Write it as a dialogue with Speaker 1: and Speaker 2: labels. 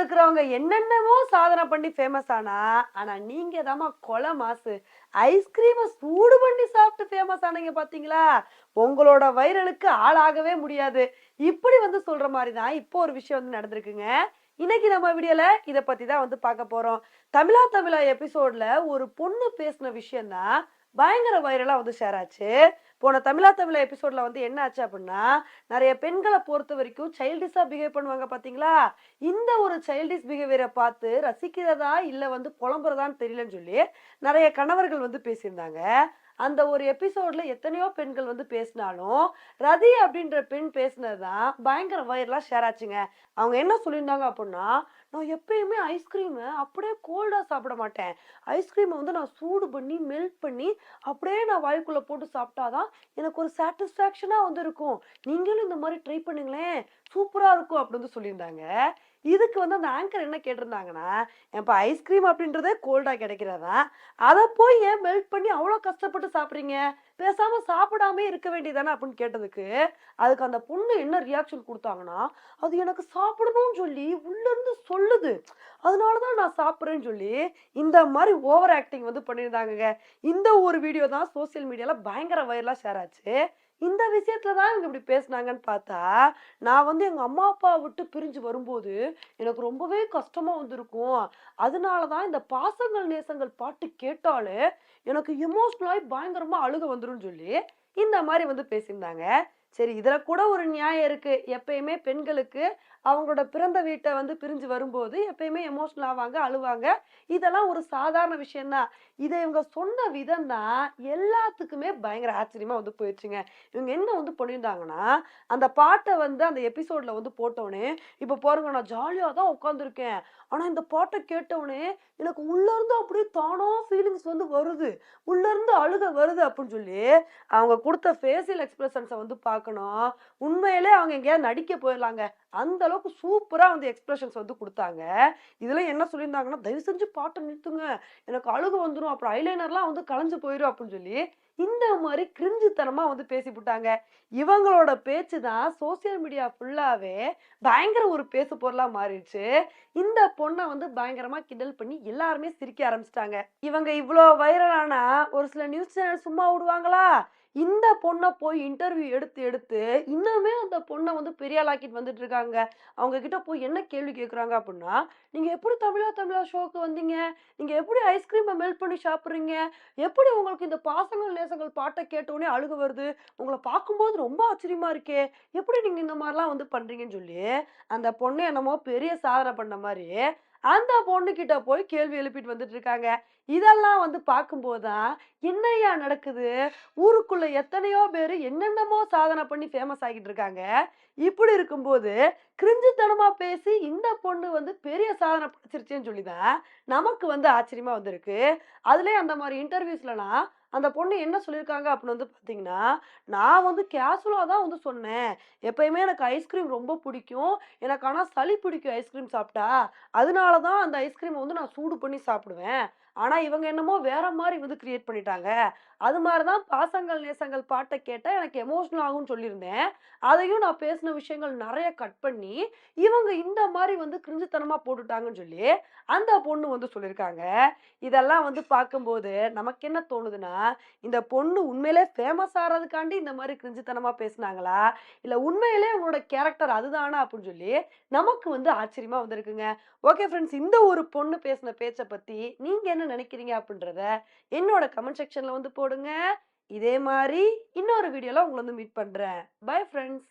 Speaker 1: இருக்கிறவங்க என்னென்னமோ சாதனை பண்ணி ஃபேமஸ் ஆனா ஆனா நீங்க தாமா கொலை மாசு. ஐஸ்கிரீமை சூடு பண்ணி சாப்பிட்டு ஃபேமஸ் ஆனீங்க பாத்தீங்களா? உங்களோட வைரலுக்கு ஆளாகவே முடியாது. இப்படி வந்து சொல்ற மாதிரி தான் இப்போ ஒரு விஷயம் வந்து நடந்திருக்குங்க. இன்னைக்கு நம்ம வீடியோல இதை பத்தி தான் வந்து பார்க்க போறோம். தமிழா தமிழா எபிசோட்ல ஒரு பொண்ணு பேசின விஷயம் தான் பயங்கர வைரலா வந்து ஷேர் ஆச்சு. போன தமிழா தமிழா எபிசோட்ல வந்து என்ன ஆச்சு அப்படின்னா நிறைய பெண்களை பொறுத்த வரைக்கும் சைல்டிஷா பிஹேவ் பண்ணுவாங்க பாத்தீங்களா? இந்த ஒரு சைல்டிஷ் பிஹேவியரை பார்த்து ரசிக்கிறதா இல்ல வந்து புலம்புறதான்னு தெரியலன்னு சொல்லி நிறைய கணவர்கள் வந்து பேசியிருந்தாங்க. அந்த ஒரு எபிசோட்ல எத்தனையோ பெண்கள் வந்து பேசினாலும் ரதி அப்படின்ற பெண் பேசினதுதான் பயங்கர வைரலா ஷேர் ஆச்சுங்க. அவங்க என்ன சொல்லியிருந்தாங்க அப்படின்னா நான் எப்பயுமே ஐஸ்கிரீமை அப்படியே கோல்டா சாப்பிட மாட்டேன். ஐஸ்கிரீமை வந்து நான் சூடு பண்ணி மெல்ட் பண்ணி அப்படியே நான் வாய்க்குள்ள போட்டு சாப்பிட்டாதான் எனக்கு ஒரு சாட்டிஸ்ஃபேக்ஷனா வந்து இருக்கும் நீங்களும் இந்த மாதிரி ட்ரை பண்ணுங்களேன். சூப்பரா இருக்கும். அப்படின்னு வந்து சொல்லியிருந்தாங்க. இதுக்கு வந்து அந்த ஆங்கர் என்ன கேட்டிருந்தாங்கன்னா இப்போ ஐஸ்கிரீம் அப்படின்றதே கோல்டாக கிடைக்கிறதா? அதை போய் ஏன் மெல்ட் பண்ணி அவ்வளோ கஷ்டப்பட்டு சாப்பிட்றீங்க? பேசாமல் சாப்பிடாம இருக்க வேண்டியதானே அப்படின்னு கேட்டதுக்கு அதுக்கு அந்த பொண்ணு என்ன ரியாக்ஷன் கொடுத்தாங்கன்னா அது எனக்கு சாப்பிடணும்னு சொல்லி உள்ளேருந்து சொல்லுது. அதனால தான் நான் சாப்பிட்றேன்னு சொல்லி இந்த மாதிரி ஓவர் ஆக்டிங் வந்து பண்ணியிருந்தாங்கங்க. இந்த ஒரு வீடியோ தான் சோசியல் மீடியாவில் பயங்கர வைரலா ஷேர் ஆச்சு. இந்த விஷயத்துல தான் இவங்க இப்படி பேசுனாங்கன்னு பார்த்தா நான் வந்து எங்கள் அம்மா அப்பா விட்டு பிரிஞ்சு வரும்போது எனக்கு ரொம்பவே கஷ்டமாக வந்திருக்கும். அதனால தான் இந்த பாசங்கள் நேசங்கள் பாட்டு கேட்டாலே எனக்கு எமோஷ்னலாகி பயங்கரமாக அழுக வந்துடும் சொல்லி இந்த மாதிரி வந்து பேசியிருந்தாங்க. சரி இதில் கூட ஒரு நியாயம் இருக்கு. எப்பயுமே பெண்களுக்கு அவங்களோட பிறந்த வீட்டை வந்து பிரிஞ்சு வரும்போது எப்பயுமே எமோஷனல் ஆவாங்க அழுவாங்க. இதெல்லாம் ஒரு சாதாரண விஷயம்தான். இதை இவங்க சொன்ன விதம் தான் எல்லாத்துக்குமே பயங்கர ஆச்சரியமா வந்து போயிடுச்சுங்க. இவங்க என்ன வந்து பண்ணியிருந்தாங்கன்னா அந்த பாட்டை வந்து அந்த எபிசோட்ல வந்து போட்டோன்னே இப்போ பாருங்க நான் ஜாலியாக தான் உட்காந்துருக்கேன் ஆனால் இந்த பாட்டை கேட்டவுடனே எனக்கு உள்ளேருந்து அப்படியே தானோ ஃபீலிங்ஸ் வந்து வருது. உள்ள இருந்து அழுக வருது அப்படின்னு சொல்லி அவங்க கொடுத்த ஃபேஷியல் எக்ஸ்பிரஷன்ஸை வந்து பார்க்கணும் உண்மையிலே அவங்க எங்கேயாவது நடிக்க போயிடலாங்க அந்த அளவுக்கு சூப்பரா வந்து எக்ஸ்பிரஷன்ஸ் வந்து கொடுத்தாங்க. இதுல என்ன சொல்லியிருந்தாங்கன்னா தயவு செஞ்சு பாட்டை நிறுத்துங்க. எனக்கு அழுக வந்துடும் அப்புறம் ஐலைனர்லாம் வந்து கலைஞ்சு போயிடும் அப்படின்னு சொல்லி இந்த மாதிரி கிரிஞ்சுத்தனமா வந்து பேசிவிட்டாங்க இவங்களோட பேச்சு தான் சோசியல் மீடியா ஃபுல்லாவே பயங்கர ஒரு பேசு பொருளா மாறிடுச்சு. இந்த பொண்ணை வந்து பயங்கரமா கிண்டல் பண்ணி எல்லாருமே சிரிக்க ஆரம்பிச்சிட்டாங்க. இவங்க இவ்வளோ வைரலானா ஒரு சில நியூஸ் சேனல் சும்மா விடுவாங்களா? இந்த பொண்ணை போய் இன்டர்வியூ எடுத்து எடுத்து இன்னுமே அந்த பொண்ணை வந்து பெரிய ஆளாக்கிட்டு வந்துட்டு இருக்காங்க. அவங்க கிட்ட போய் என்ன கேள்வி கேட்குறாங்க அப்படின்னா நீங்க எப்படி தமிழா தமிழா ஷோக்கு வந்தீங்க? நீங்க எப்படி ஐஸ்கிரீமை மெல்ட் பண்ணி சாப்பிட்றீங்க? எப்படி உங்களுக்கு இந்த பாசங்கள் நேசங்கள் பாட்டை கேட்டோடனே அழுக வருது? உங்களை பார்க்கும்போது ரொம்ப ஆச்சரியமா இருக்கே. எப்படி நீங்க இந்த மாதிரிலாம் வந்து பண்றீங்கன்னு சொல்லி அந்த பொண்ணு என்னமோ பெரிய சாதனை பண்ண மாதிரி அந்த பொண்ணு கிட்ட போய் கேள்வி எழுப்பிட்டு வந்துட்டு இருக்காங்க. இதெல்லாம் வந்து பார்க்கும்போது தான் என்னையா நடக்குது? ஊருக்குள்ள எத்தனையோ பேர் என்னென்னமோ சாதனை பண்ணி ஃபேமஸ் ஆகிட்டு இருக்காங்க. இப்படி இருக்கும்போது கிரிஞ்சுத்தனமா பேசி இந்த பொண்ணு வந்து பெரிய சாதனை படிச்சிருச்சேன்னு சொல்லி தான் நமக்கு வந்து ஆச்சரியமா வந்திருக்கு. அதுலேயும் அந்த மாதிரி இன்டர்வியூஸ்லலாம் அந்த பொண்ணு என்ன சொல்லியிருக்காங்க அப்படின்னு வந்து பார்த்தீங்கன்னா நான் வந்து கேஷுவலாக தான் வந்து சொன்னேன். எப்பயுமே எனக்கு ஐஸ்கிரீம் ரொம்ப பிடிக்கும். எனக்கு ஆனால் சளி பிடிக்கும் ஐஸ்கிரீம் சாப்பிட்டா. அதனால தான் அந்த ஐஸ்கிரீம் வந்து நான் சூடு பண்ணி சாப்பிடுவேன். ஆனால் இவங்க என்னமோ வேற மாதிரி வந்து கிரியேட் பண்ணிட்டாங்க. அது மாதிரி தான் பாசங்கள் நேசங்கள் பாட்டை கேட்டால் எனக்கு எமோஷனல் ஆகும்னு சொல்லியிருந்தேன். அதையும் நான் பேசின விஷயங்கள் நிறைய கட் பண்ணி இவங்க இந்த மாதிரி வந்து கிரிஞ்சுத்தனமாக போட்டுட்டாங்கன்னு சொல்லி அந்த பொண்ணு வந்து சொல்லியிருக்காங்க. இதெல்லாம் வந்து பார்க்கும்போது நமக்கு என்ன தோணுதுன்னா இந்த பொண்ணு உண்மையிலே ஃபேமஸ் ஆகிறதுக்காண்டி இந்த மாதிரி கிரிஞ்சித்தனமாக பேசுனாங்களா? இல்லை உண்மையிலே உங்களோட கேரக்டர் அதுதானா? அப்படின்னு சொல்லி நமக்கு வந்து ஆச்சரியமாக வந்திருக்குங்க. ஓகே ஃப்ரெண்ட்ஸ் இந்த ஒரு பொண்ணு பேசின பேச்சை பற்றி நீங்கள் என்ன நினைக்கிறீங்க அப்படின்றத என்னோட கமெண்ட் செக்ஷனில் வந்து போடுங்க. இதே மாதிரி இன்னொரு வீடியோவில் உங்களை வந்து மீட் பண்ணுறேன் பை ஃப்ரெண்ட்ஸ்